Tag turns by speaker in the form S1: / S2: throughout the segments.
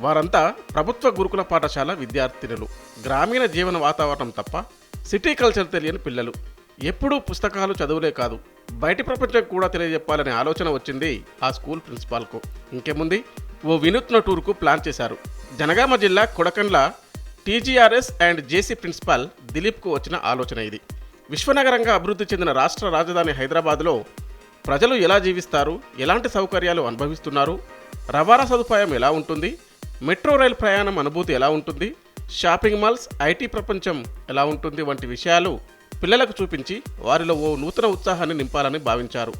S1: వారంతా ప్రభుత్వ గురుకుల పాఠశాల విద్యార్థినులు. గ్రామీణ జీవన వాతావరణం తప్ప సిటీ కల్చర్ తెలియని పిల్లలు. ఎప్పుడూ పుస్తకాలు చదువులే కాదు. బయటి ప్రపంచం కూడా తెలియజెప్పాలనే ఆలోచన వచ్చింది ఆ స్కూల్ ప్రిన్సిపాల్కు. ఇంకేముంది? ఓ వినూత్న టూర్కు ప్లాన్ చేశారు. జనగామ జిల్లా Kodakandla TGRS and JC principal దిలీప్కు వచ్చిన ఆలోచన ఇది. విశ్వనగరంగా అభివృద్ధి చెందిన రాష్ట్ర రాజధాని హైదరాబాద్లో ప్రజలు ఎలా జీవిస్తారు? ఎలాంటి సౌకర్యాలు అనుభవిస్తున్నారు? రవాణా సదుపాయం ఎలా ఉంటుంది? మెట్రో రైల్ ప్రయాణం అనుభూతి ఎలా ఉంటుంది? షాపింగ్ మాల్స్ ఐటీ ప్రపంచం ఎలా ఉంటుంది? వంటి విషయాలు పిల్లలకు చూపించి వారిలో ఓ నూతన ఉత్సాహాన్ని నింపాలని భావించారు.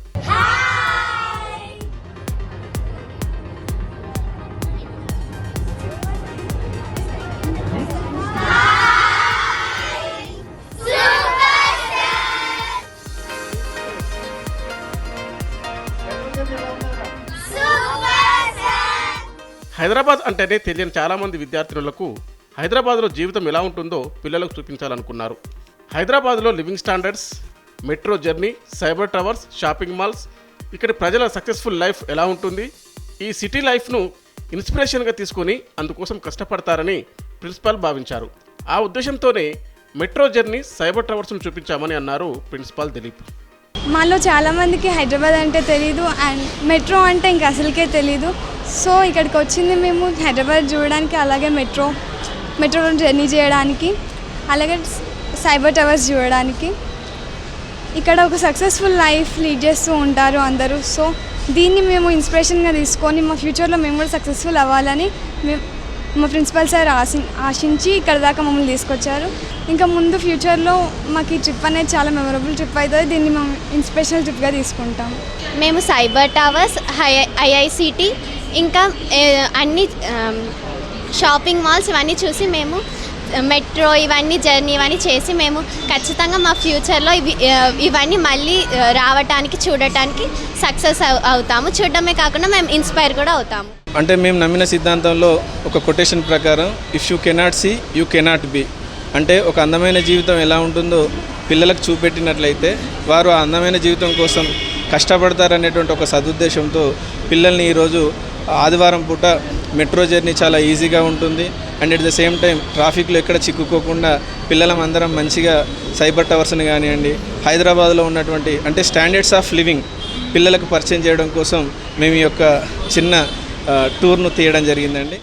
S1: హైదరాబాద్ అంటేనే తెలియని చాలామంది విద్యార్థినులకు హైదరాబాద్లో జీవితం ఎలా ఉంటుందో పిల్లలకు చూపించాలనుకున్నారు. హైదరాబాద్లో living standards metro journey cyber towers shopping malls ఇక్కడి ప్రజల సక్సెస్ఫుల్ లైఫ్ ఎలా ఉంటుంది? ఈ సిటీ లైఫ్ను ఇన్స్పిరేషన్గా తీసుకొని అందుకోసం కష్టపడతారని ప్రిన్సిపాల్ భావించారు. ఆ ఉద్దేశంతోనే మెట్రో జర్నీ సైబర్ టవర్స్ను చూపించామని అన్నారు ప్రిన్సిపాల్ దిలీప్.
S2: మాలో చాలామందికి హైదరాబాద్ అంటే తెలీదు అండ్ మెట్రో అంటే ఇంక అసలుకే తెలీదు. సో ఇక్కడికి వచ్చింది మేము హైదరాబాద్ చూడడానికి అలాగే మెట్రో మెట్రోలో జర్నీ చేయడానికి అలాగే సైబర్ టవర్స్ చూడడానికి. ఇక్కడ ఒక సక్సెస్ఫుల్ లైఫ్ లీడ్ చేస్తూ ఉంటారు అందరూ. సో దీన్ని మేము ఇన్స్పిరేషన్గా తీసుకొని మా ఫ్యూచర్లో మేము కూడా సక్సెస్ఫుల్ అవ్వాలని మేము మా ప్రిన్సిపల్ సార్ ఆశి ఆశించి ఇక్కడ దాకా మమ్మల్ని తీసుకొచ్చారు. ఇంకా ముందు ఫ్యూచర్లో మాకు ఈ ట్రిప్ అనేది చాలా మెమరబుల్ ట్రిప్ అవుతుంది. దీన్ని మేము ఇన్స్పిరేషనల్ ట్రిప్గా తీసుకుంటాం.
S3: మేము సైబర్ టవర్స్ హై ఐఐసిటి ఇంకా అన్ని షాపింగ్ మాల్స్ ఇవన్నీ చూసి మేము మెట్రో ఇవన్నీ జర్నీ ఇవన్నీ చేసి మేము ఖచ్చితంగా మా ఫ్యూచర్లో ఇవి ఇవన్నీ మళ్ళీ రావటానికి చూడటానికి సక్సెస్ అవుతాము. చూడడమే కాకుండా మేము ఇన్స్పైర్ కూడా అవుతాము.
S4: అంటే మేము నమ్మిన సిద్ధాంతంలో ఒక కొటేషన్ ప్రకారం if you cannot see you cannot be అంటే ఒక అందమైన జీవితం ఎలా ఉంటుందో పిల్లలకు చూపెట్టినట్లయితే వారు ఆ అందమైన జీవితం కోసం కష్టపడతారనేటువంటి ఒక సదుద్దేశంతో పిల్లల్ని ఈరోజు ఆదివారం పూట మెట్రో జర్నీ చాలా ఈజీగా ఉంటుంది. And at the same time ట్రాఫిక్లో ఎక్కడ చిక్కుకోకుండా పిల్లలం అందరం మంచిగా సైబర్ టవర్స్ని కానివ్వండి హైదరాబాద్లో ఉన్నటువంటి అంటే స్టాండర్డ్స్ ఆఫ్ లివింగ్ పిల్లలకు పరిచయం చేయడం కోసం మేము ఈ యొక్క చిన్న టూర్ను తీయడం జరిగిందండి.